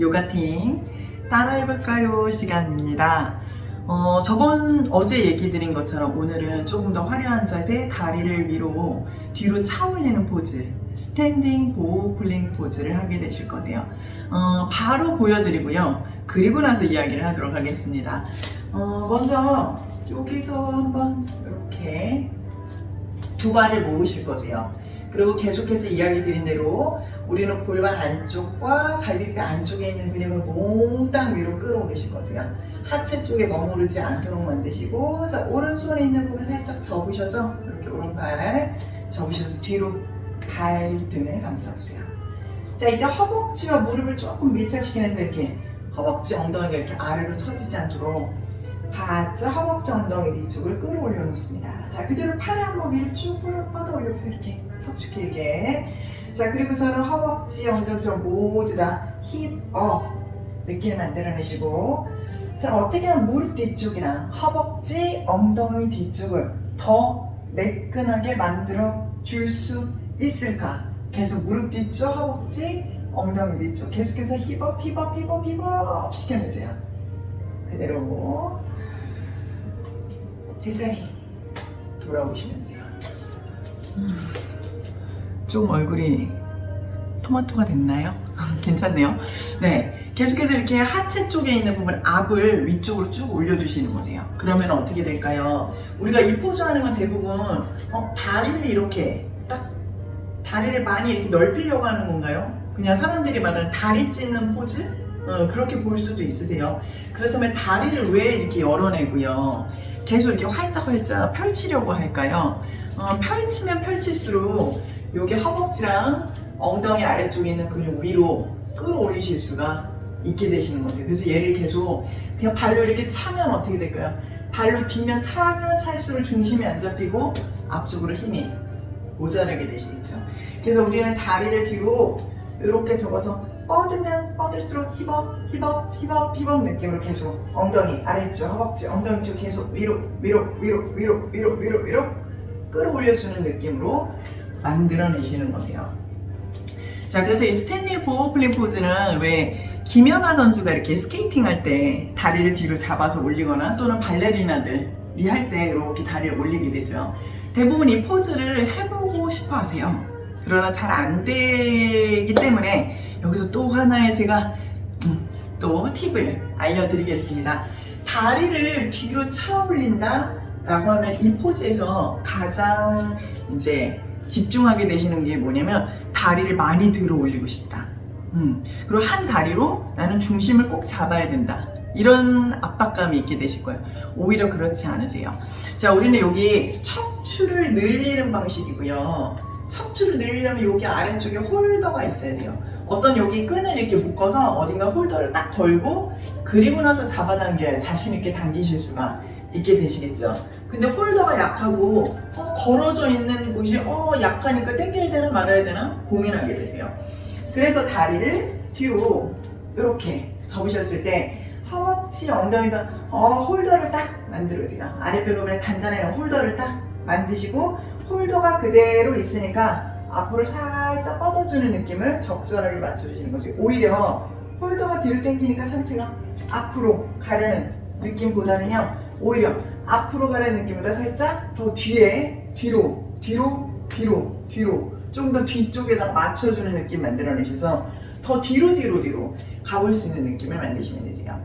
요가팅 따라해볼까요 시간입니다. 어, 저번 어제 얘기 드린 것처럼 오늘은 조금 더 화려한 자세, 다리를 위로 뒤로 차 올리는 포즈, 스탠딩 보호 쿨링 포즈를 하게 되실 거네요. 어, 바로 보여드리고요. 그리고 나서 이야기를 하도록 하겠습니다. 어, 먼저 여기서 한번 이렇게 두 발을 모으실 거세요. 그리고 계속해서 이야기 드린 대로 우리는 골반 안쪽과 갈비뼈 안쪽에 있는 근육을 몽땅 위로 끌어올리실 거세요. 하체 쪽에 머무르지 않도록 만드시고 자, 오른손에 있는 부분 살짝 접으셔서 이렇게 오른발 접으셔서 뒤로 발 등을 감싸보세요. 자 이때 허벅지와 무릎을 조금 밀착시키면서 이렇게 허벅지 엉덩이가 이렇게 아래로 처지지 않도록 바짝 허벅지 엉덩이 뒤쪽을 끌어올려 놓습니다. 자 그대로 팔을 한번 위로 쭉 뻗어 올려보세요. 이렇게 척추 길게. 자 그리고서는 허벅지 엉덩이 좀 모두 다 힙업 느낌을 만들어내시고 자 어떻게 하면 무릎 뒤쪽이랑 허벅지 엉덩이 뒤쪽을 더 매끈하게 만들어 줄 수 있을까? 계속 무릎 뒤쪽 허벅지 엉덩이 뒤쪽 계속해서 힙업 힙업 힙업 힙업 시켜내세요. 그대로 제자리 돌아오시면서요. 음, 좀 얼굴이 토마토가 됐나요? 괜찮네요. 네. 계속해서 이렇게 하체 쪽에 있는 부분 압을 위쪽으로 쭉 올려주시는 거세요. 그러면 어떻게 될까요? 우리가 이 포즈 하는 건 대부분 어, 다리를 이렇게 딱 다리를 많이 이렇게 넓히려고 하는 건가요? 그냥 사람들이 말하는 다리 찢는 포즈? 어, 그렇게 볼 수도 있으세요. 그렇다면 다리를 왜 이렇게 열어내고요? 계속 이렇게 활짝활짝 펼치려고 할까요? 어, 펼치면 펼칠수록 여기 허벅지랑 엉덩이 아래쪽에 있는 근육 위로 끌어올리실 수가 있게 되시는 거세요. 그래서 얘를 계속 그냥 발로 이렇게 차면 어떻게 될까요? 발로 뒷면 차면 찰수록 중심이 안 잡히고 앞쪽으로 힘이 모자라게 되시겠죠. 그래서 우리는 다리를 뒤로 이렇게 접어서 뻗으면 뻗을수록 힙업, 힙업, 힙업, 힙업 느낌으로 계속 엉덩이 아래쪽, 허벅지, 엉덩이 쪽 계속 위로, 위로, 위로, 위로, 위로, 위로, 위로 끌어올려주는 느낌으로 만들어내시는 거세요. 자, 그래서 이 스탠딩 보호 플린 포즈는 왜 김연아 선수가 이렇게 스케이팅 할 때 다리를 뒤로 잡아서 올리거나 또는 발레리나들이 할 때 이렇게 다리를 올리게 되죠. 대부분 이 포즈를 해보고 싶어 하세요. 그러나 잘 안 되기 때문에 여기서 또 하나의 제가 음, 또 팁을 알려드리겠습니다. 다리를 뒤로 차 올린다 라고 하면 이 포즈에서 가장 이제 집중하게 되시는 게 뭐냐면 다리를 많이 들어 올리고 싶다. 음. 그리고 한 다리로 나는 중심을 꼭 잡아야 된다. 이런 압박감이 있게 되실 거예요. 오히려 그렇지 않으세요. 자, 우리는 여기 척추를 늘리는 방식이고요. 척추를 늘리려면 여기 아래쪽에 홀더가 있어야 돼요. 어떤 여기 끈을 이렇게 묶어서 어딘가 홀더를 딱 걸고 그리고 나서 잡아당겨야 자신 있게 당기실 수가 있게 되시겠죠. 근데 홀더가 약하고 어, 걸어져 있는 곳이 어, 약하니까 당겨야 되나 말아야 되나 고민하게 되세요. 그래서 다리를 뒤로 이렇게 접으셨을 때 허벅지 엉덩이가 어, 홀더를 딱 만들어주세요. 아랫배 부분에 단단한 홀더를 딱 만드시고 홀더가 그대로 있으니까 앞으로 살짝 뻗어주는 느낌을 적절하게 맞춰주시는 것이 오히려 홀더가 뒤로 당기니까 상체가 앞으로 가려는 느낌보다는요 오히려 앞으로 가려는 느낌보다 살짝 더 뒤에 뒤로 뒤로 뒤로 뒤로 좀 더 뒤쪽에다 맞춰주는 느낌 만들어내셔서 더 뒤로 뒤로 뒤로 가볼 수 있는 느낌을 만드시면 되세요.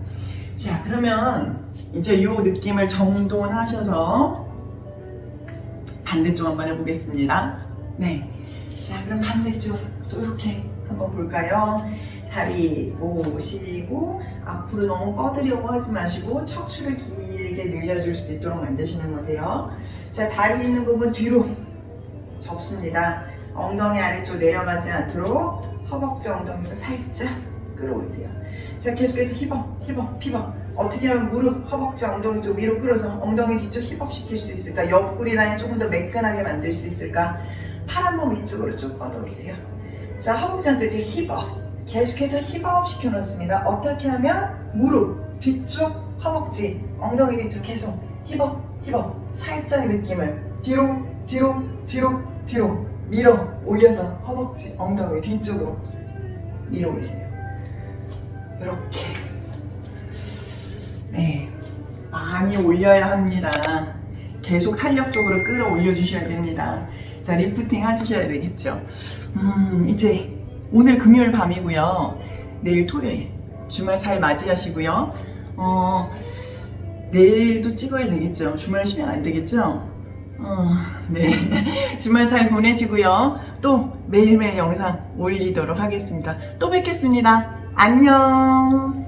자 그러면 이제 이 느낌을 정돈하셔서 반대쪽 한번 해보겠습니다. 네. 자 그럼 반대쪽 또 이렇게 한번 볼까요? 다리 모으시고 앞으로 너무 뻗으려고 하지 마시고 척추를 길게 늘려줄 수 있도록 만드시는 거세요. 자 다리 있는 부분 뒤로 접습니다. 엉덩이 아래쪽 내려가지 않도록 허벅지 엉덩이도 살짝 끌어올리세요. 자 계속해서 힙업, 힙업, 힙업. 어떻게 하면 무릎, 허벅지, 엉덩이 쪽 위로 끌어서 엉덩이 뒤쪽 힙업 시킬 수 있을까? 옆구리 라인 조금 더 매끈하게 만들 수 있을까? 팔 한번 위쪽으로 쭉 뻗어 올리세요. 자 허벅지한테 이제 힙업. 계속해서 힙업 시켜놓습니다. 어떻게 하면 무릎, 뒤쪽, 허벅지, 엉덩이 뒤쪽 계속 힙업, 힙업. 살짝의 느낌을 뒤로, 뒤로, 뒤로, 뒤로 밀어 올려서 허벅지, 엉덩이 뒤쪽으로 밀어 올리세요. 이렇게 네 많이 올려야 합니다. 계속 탄력적으로 끌어올려 주셔야 됩니다. 자 리프팅 해주셔야 되겠죠. 음 이제 오늘 금요일 밤이고요. 내일 토요일 주말 잘 맞이하시고요. 어 내일도 찍어야 되겠죠. 주말 쉬면 안 되겠죠. 어, 네. 주말 잘 보내시고요. 또 매일매일 영상 올리도록 하겠습니다. 또 뵙겠습니다. 안녕.